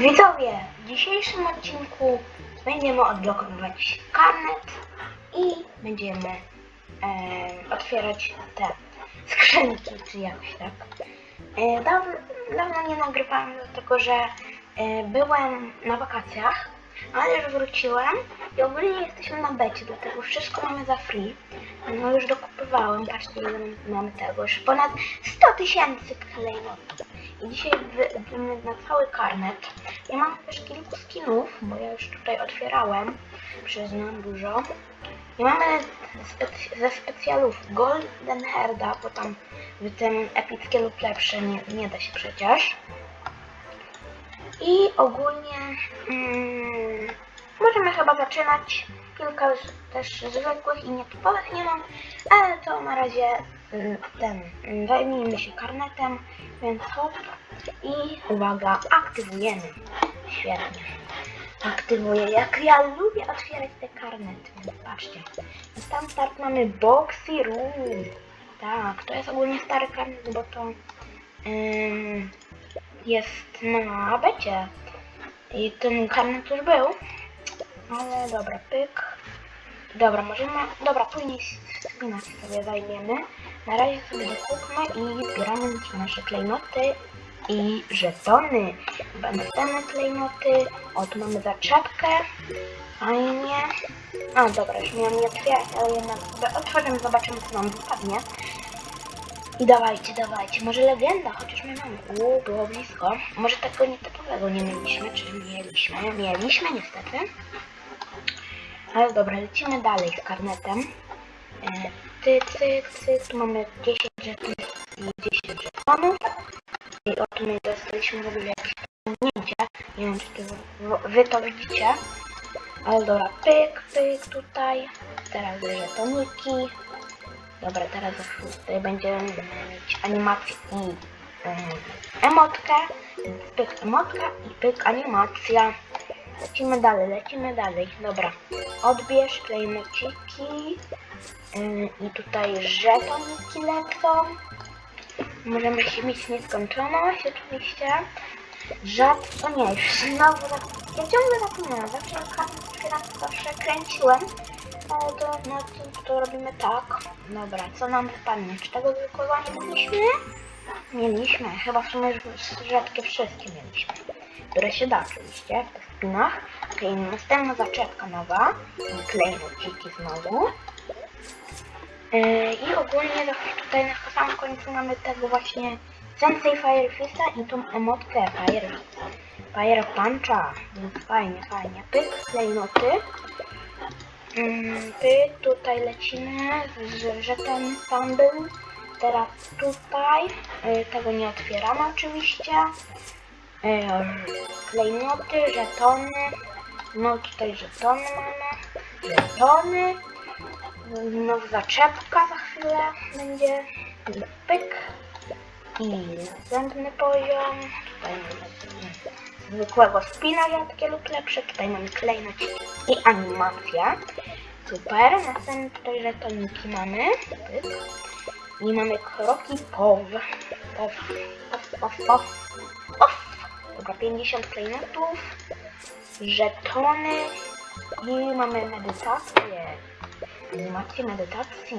Widzowie, w dzisiejszym odcinku będziemy odblokowywać karnet i będziemy e, otwierać te skrzynki, czy jakoś tak. E, dawno, dawno nie nagrywałem, dlatego że e, byłem na wakacjach, ale już wróciłem i ogólnie jesteśmy na becie, dlatego wszystko mamy za free. No już dokupywałem, patrzcie mamy tego, już ponad 100 tysięcy klejnotów. Dzisiaj wyjdziemy na cały karnet. Ja mam też kilku skinów, bo ja już tutaj otwierałem, przyznam dużo. I mamy ze specjalów Golden Herda, bo tam w tym epickie lub lepsze nie, nie da się przecież. I ogólnie mm, możemy chyba zaczynać. Kilka też zwykłych i nietypowych nie mam, ale to na razie mm, ten, mm, zajmijmy się karnetem, więc hop i uwaga, aktywujemy. Świetnie. Aktywuję, jak ja lubię otwierać te karnety, więc patrzcie. Sam start mamy Boxy Room. Tak, to jest ogólnie stary karnet, bo to ym, jest na becie. I ten karnet już był. Ale dobra, pyk. Dobra, możemy. Dobra, później spinać sobie zajmiemy. Na razie sobie dokupmy i zbieramy nasze klejnoty i żetony. Następne klejnoty. O, tu mamy zaczepkę. Fajnie. A, dobra, już miałam nie otwierać, ale jednak sobie otworzymy, zobaczymy co nam wypadnie. I dawajcie, dawajcie. Może legenda, chociaż my mamy. Uuu, było blisko. Może tego nietypowego nie mieliśmy, czy mieliśmy? Mieliśmy niestety. Ale dobra, lecimy dalej z karnetem. E, Ty, cyk, cyk, tu mamy 10 żetonów i 10 żetonów. I o tu my dostaliśmy w ogóle jakieś pamięcie. Nie wiem, czy w- wy to widzicie. Ale dobra, pyk, pyk tutaj. Teraz żetoniki. Dobra, teraz tutaj będziemy mieć animację i um, emotkę. Pyk emotka i pyk animacja. Lecimy dalej, lecimy dalej. Dobra, odbierz klejnociki. Yy, I tutaj żetoniki lecą. Możemy się mieć nieskończoność oczywiście. Rzadko nie, już znowu Ja ciągle zapominam, zawsze kartę zawsze kręciłem. Ale to, no, to, to robimy tak. Dobra, co nam wypadnie? Czy tego wykołania mieliśmy? Mieliśmy, chyba w sumie rzadkie wszystkie mieliśmy. Które się da oczywiście spinach. Okej, następna zaczepka nowa. Klejnociki znowu. Yy, I ogólnie tutaj na samym końcu mamy tego właśnie Sensei Firefista i tą emotkę Fire, Fire Puncha. Więc fajnie, fajnie. Pyk, klejnoty. Pyk, tutaj lecimy z żeton Stumble. Teraz tutaj. Yy, Tego nie otwieramy oczywiście. Klejnoty, żetony. No tutaj żetony mamy. Żetony. No zaczepka za chwilę będzie. Pyk. I następny poziom. Tutaj mamy zwykłego spina rzadkie lub lepsze. Tutaj mamy klejnot i animacja. Super. Następne tutaj żetoniki mamy. Pyk. I mamy kroki. Pow, pow, pow, pow. Pow. Dobra, 50 klejnotów. Żetony. I mamy medytację. Animację medytacji.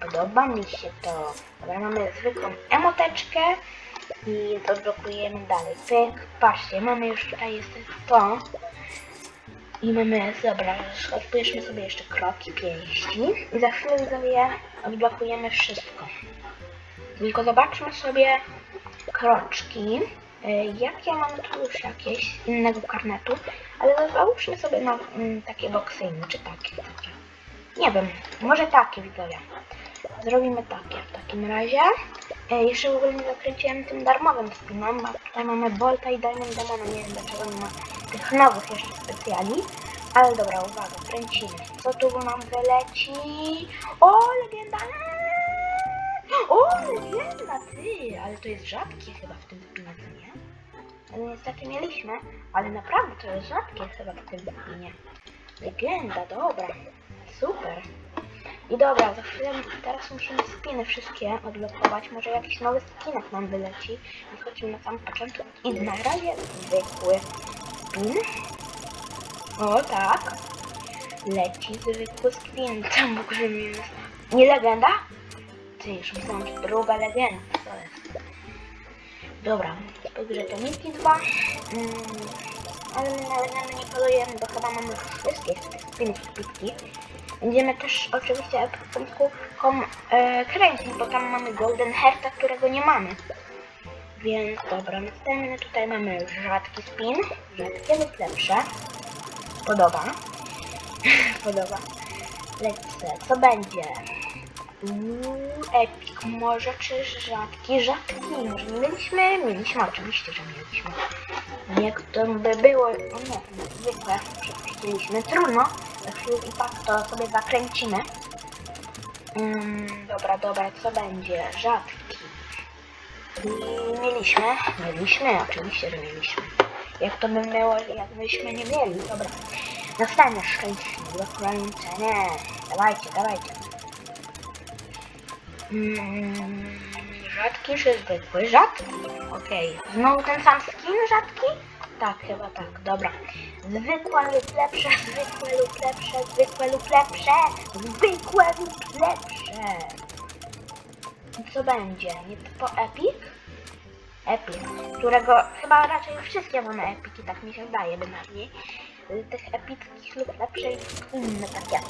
Podoba mi się to. Dobra, mamy zwykłą emoteczkę i odblokujemy dalej. Pyk, patrzcie, mamy już tutaj jest to. I mamy, dobra, odbierzmy sobie jeszcze kroki pięści. I za chwilę widzowie odblokujemy wszystko. Tylko zobaczmy sobie kroczki. Y, Jakie mamy tu już jakieś z innego karnetu, ale załóżmy sobie na mm, takie boksyjne, czy takie, takie. Nie wiem, może takie widzowie. Zrobimy takie w takim razie. E, jeszcze w ogóle nie zakręciłem tym darmowym spinom, bo tutaj mamy Bolta i Diamond Demona. Nie wiem dlaczego nie ma tych nowych jeszcze specjali. Ale dobra, uwaga, kręcimy. Co tu nam wyleci? O, legenda! O, legenda, ty! Ale to jest rzadkie chyba w tym? Ale niestety mieliśmy, ale naprawdę to jest rzadkie chyba w tym spinie. Legenda, dobra. Super. I dobra, za chwilę, teraz musimy spiny wszystkie odblokować. Może jakiś nowy skinek nam wyleci. I chodźmy na sam początek. I na razie zwykły spin. O tak. Leci zwykły spin. Tam w ogóle nie legenda? Ty, już myślałam, że druga legenda. Dobra, także to Miki 2. Mm, ale my na nie polujemy, bo chyba mamy wszystkie spinki pitki. Będziemy też oczywiście w początku kom, e, kręcić, bo tam mamy Golden Herta, którego nie mamy. Więc dobra, następny tutaj mamy rzadki spin, rzadkie lub lepsze. Podoba. Podoba. Lecę. Co będzie? Uuu, Epic może czy rzadki? Rzadki. Mieliśmy? Mieliśmy, oczywiście, że mieliśmy. Jak to by było, nie, zwykle przepuściliśmy. Trudno, i tak to sobie zakręcimy. Mm, dobra, dobra, co będzie? Rzadki. I mieliśmy, mieliśmy, oczywiście, że mieliśmy. Jak to by było, jakbyśmy nie mieli, dobra. Następne szczęśliwe kręcenie. Dawajcie, dawajcie. Mm, rzadki czy zwykły? Rzadki. Okej. Znowu ten sam skin rzadki? Tak, chyba tak. Dobra. Zwykłe lub lepsze, zwykłe lub lepsze, zwykłe lub lepsze, zwykłe lub lepsze. Co będzie? Nie to Epic? Epic, którego chyba raczej wszystkie mamy epiki, tak mi się wydaje bynajmniej. Tych epickich lub lepsze i inne takie.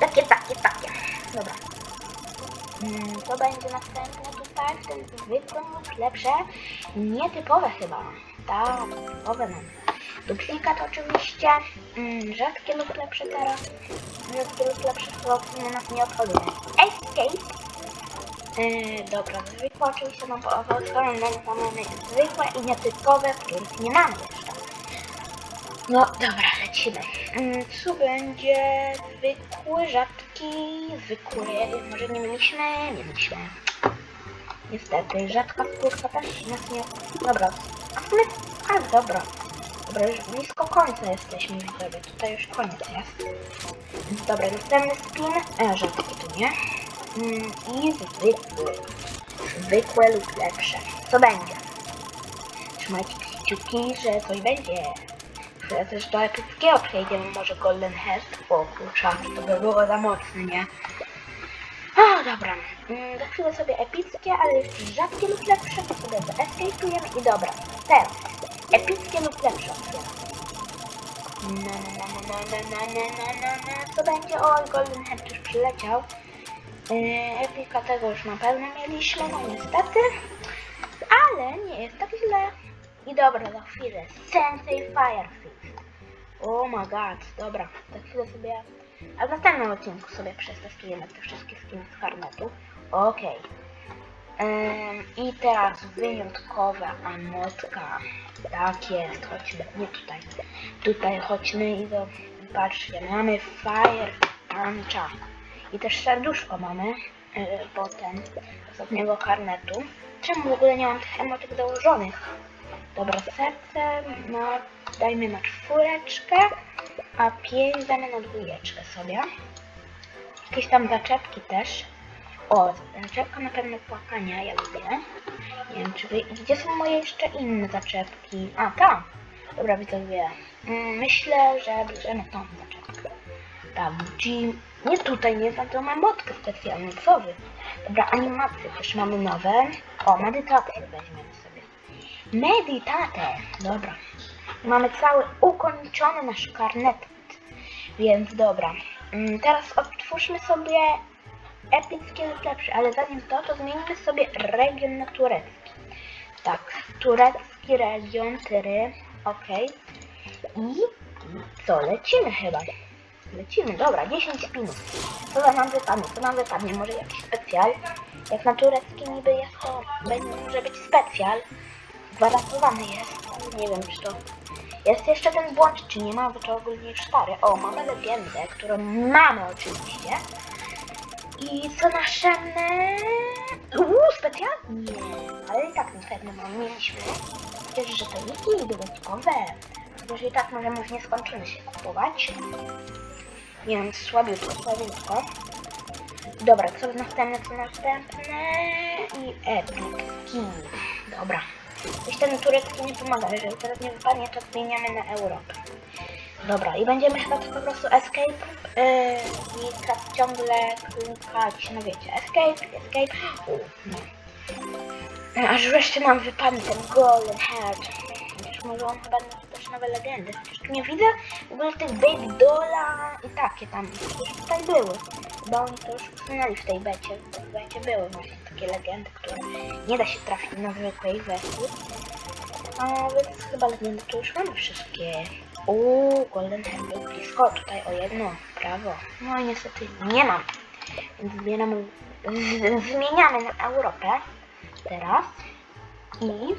Takie, takie, takie. Dobra. Mm, To będzie następne tutaj, w tym zwykłym lepsze, nietypowe chyba. Tak, typowe mamy. Duplikat oczywiście, mm, rzadkie lub lepsze teraz. Rzadkie lub lepsze chyba nas nie obchodzą. Escape. Yy, dobra, zwykłe oczywiście mam pozwolone na mamy zwykłe i nietypowe, których nie mamy jeszcze. No dobra, lecimy. Mm, Co będzie zwykły, rzadki, zwykły, może nie mieliśmy, nie mieliśmy. Niestety, rzadka skórka też nas nie... Dobra, a sumie... A, dobra. Dobra, już blisko końca jesteśmy, widzowie. Tutaj już koniec jest. Dobra, następny spin. E, rzadki tu nie. Mm, I zwykły. Zwykłe lub lepsze. Co będzie? Trzymajcie kciuki, że coś będzie. Że też do epickiego przejdziemy, może Golden Head. O kurczaki, to by było za mocne, nie? O, dobra. Mm, Za chwilę sobie epickie, ale jeszcze rzadkie lub lepsze, to sobie escape'ujemy i dobra. Teraz. Epickie lub lepsze. Na, na, na, na, na, na, na, na, na. Co będzie? O, Golden Head już przyleciał. Yy, Epika tego już na pewno mieliśmy, no niestety. Ale nie jest tak źle. I dobra, za chwilę. Sensei Firefist. Oh my god, dobra. Za chwilę sobie... A w następnym odcinku sobie przetestujemy te wszystkie skiny z karnetu. Okej. Ym, I teraz wyjątkowa amotka. Tak jest, chodźmy. Nie tutaj. Tutaj chodźmy i do... Patrzcie, mamy Fire Puncha. I też serduszko mamy, yy, z ostatniego karnetu. Czemu w ogóle nie mam tych emotek założonych? Dobra, serce, no dajmy na czwóreczkę, a pięć damy na dwójeczkę sobie. Jakieś tam zaczepki też. O, zaczepka na pewno płakania, ja lubię. Nie wiem, czy wy... Gdzie są moje jeszcze inne zaczepki? A, tam. Dobra, widzowie. Mm, Myślę, że bierzemy tą zaczepkę. Tam, G... Nie tutaj, nie tam, to mam motkę specjalną, co wy? Dobra, animacje też mamy nowe. O, medytację weźmiemy sobie. Meditatę, dobra. Mamy cały ukończony nasz karnet. Więc dobra. Mm, Teraz otwórzmy sobie epickie lepsze, ale zanim to, to zmienimy sobie region na turecki. Tak, turecki region, tyry, ok. I co, lecimy chyba. Lecimy, dobra, 10 spinów. Co nam wypadnie, co nam wypadnie, może jakiś specjal? Jak na turecki niby jest to, będzie, może być specjal. Gwarantowany jest, nie wiem czy to... Jest jeszcze ten błąd, czy nie ma, ogólnie już stary. O, mamy legendę, którą mamy oczywiście. I co następne? Uuu, specjalnie! Ale i tak na pewno mam, mieliśmy. Przecież, że to niki dodatkowe. Chociaż i tak możemy w nieskończony się kupować. Więc słabiutko, słabiutko. Dobra, co następne, co następne? I Epic. Dobra. Jeśli ten turecki nie pomaga, jeżeli teraz nie wypadnie, to zmieniamy na Europę. Dobra, i będziemy chyba po prostu escape yy, i tak ciągle klikać, no wiecie, escape, escape. U, no. E, Aż wreszcie nam wypadnie ten Golden Heart. Chociaż może on chyba też nowe legendy. Chociaż tu nie widzę w ogóle tych Baby Dola i takie tam. Już tutaj były. Chyba oni to już usunęli w tej becie. W tej becie były właśnie takie legendy, które nie da się trafić na zwykłej wersji. A więc chyba legendy to już mamy wszystkie. Uuu, Golden był blisko tutaj o jedno. Brawo. No i niestety nie mam. Więc zbieramy, z, zmieniamy na Europę teraz i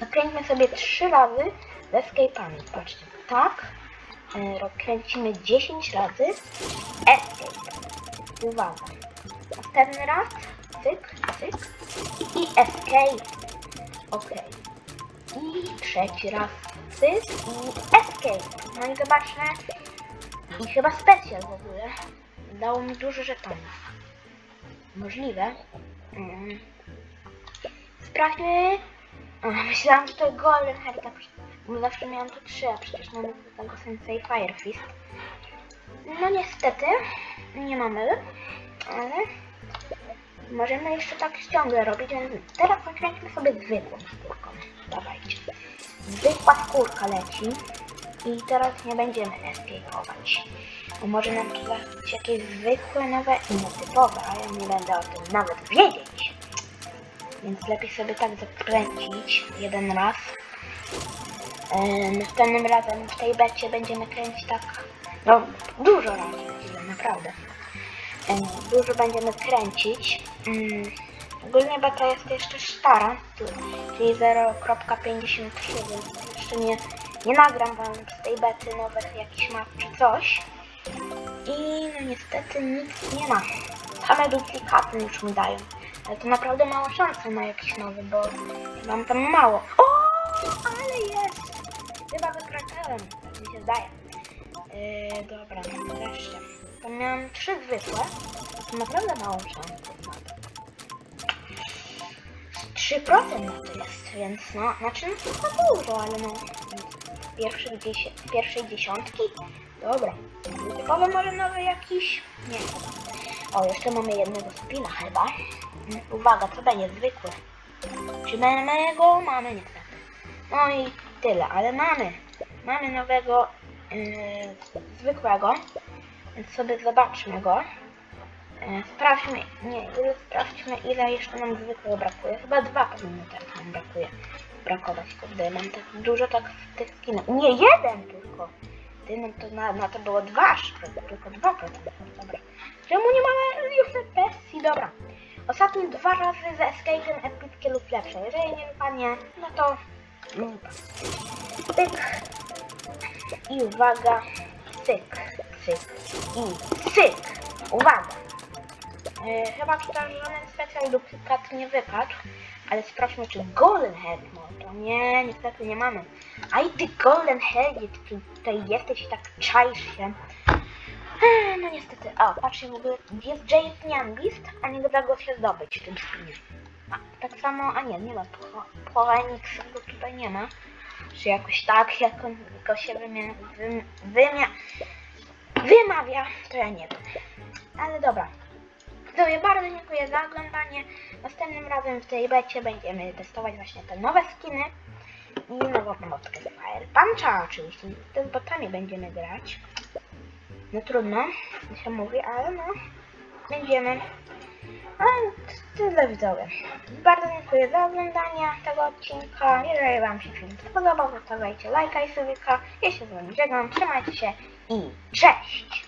nakręćmy sobie trzy razy z escape'ami. Patrzcie, tak. E, Kręcimy 10 razy escape. Uwaga. Następny raz. Cyk, cyk. I escape. Ok. I trzeci raz. Cyk i escape. No i zobaczmy. I chyba specjal w ogóle. Dało mi dużo żetonów. Możliwe. Mm. Sprawdźmy. Myślałam, że to Golden Herita. Bo zawsze miałam tu trzy, a przecież mamy tego Sensei Fire Fist. No niestety, nie mamy, ale możemy jeszcze tak ciągle robić, teraz zakręćmy sobie zwykłą skórką. Dawajcie. Zwykła skórka leci i teraz nie będziemy escape'ować. Bo może nam tu dać jakieś zwykłe, nowe i nietypowe, a ja nie będę o tym nawet wiedzieć. Więc lepiej sobie tak zakręcić jeden raz. E, następnym razem w tej becie będziemy kręcić tak, no dużo razy naprawdę. Dużo będziemy kręcić. Mm, ogólnie beta jest jeszcze stara, czyli 0.53, więc jeszcze nie, nie nagram wam z tej bety nowych jakichś map czy coś. I no niestety nic nie ma. Same duplikaty już mi dają. Ale to naprawdę mała szansa na jakiś nowy, bo mam tam mało. O, ale jest! Chyba wykrakałem, tak mi się zdaje. Yy, dobra, wreszcie. To miałam trzy zwykłe. To naprawdę małą szansę na to. 3% na to jest, więc no, znaczy no to za dużo, ale no dziesię pierwszej dziesiątki? Dobra. Typowo może nowy jakiś? Nie. O, jeszcze mamy jednego spina chyba. Uwaga, co będzie zwykły. Czy mamy go? Mamy niestety. No i tyle, ale mamy. Mamy nowego yy, zwykłego. Więc sobie zobaczmy go. Yy, sprawdźmy, nie, ile, sprawdźmy ile jeszcze nam zwykłego brakuje. Chyba dwa powinno teraz nam brakuje. Brakować, kurde, mam tak dużo tak tych skinach. Nie, jeden tylko. Ty, no to na, na to było dwa, aż, tylko dwa procent. Dobra. Czemu nie mamy już Pessi? Dobra. Ostatnie dwa razy z escape'em epickie lub lepsze. Jeżeli nie wypadnie, no to... mm, Cyk. I uwaga. Cyk, i cyk. Uwaga. Yy, chyba tutaj żaden specjal duplikat nie wypadł. Ale sprawdźmy, czy Golden Head. To nie, niestety nie mamy. A i ty Golden Head, ty tutaj jesteś i tak czaisz się. Eee, No niestety, o, patrzcie w ogóle, jest Jace Niambist, a nie da go się zdobyć w tym skinie. Tak samo, a nie, nie ma, Phoenix go tutaj nie ma. Czy jakoś tak, jak on go się wymia, wym, wymia, wymawia, to ja nie wiem. Ale dobra. Widzowie, bardzo dziękuję za oglądanie. Następnym razem w tej becie będziemy testować właśnie te nowe skiny i nową motkę z Fire Puncha oczywiście. Z botami będziemy grać. No trudno, się mówi, ale no będziemy. A tyle widzowie. Bardzo dziękuję za oglądanie tego odcinka. Jeżeli Wam się film spodobał, to dajcie lajka i subika. Ja się z Wami żegnam. Trzymajcie się i cześć!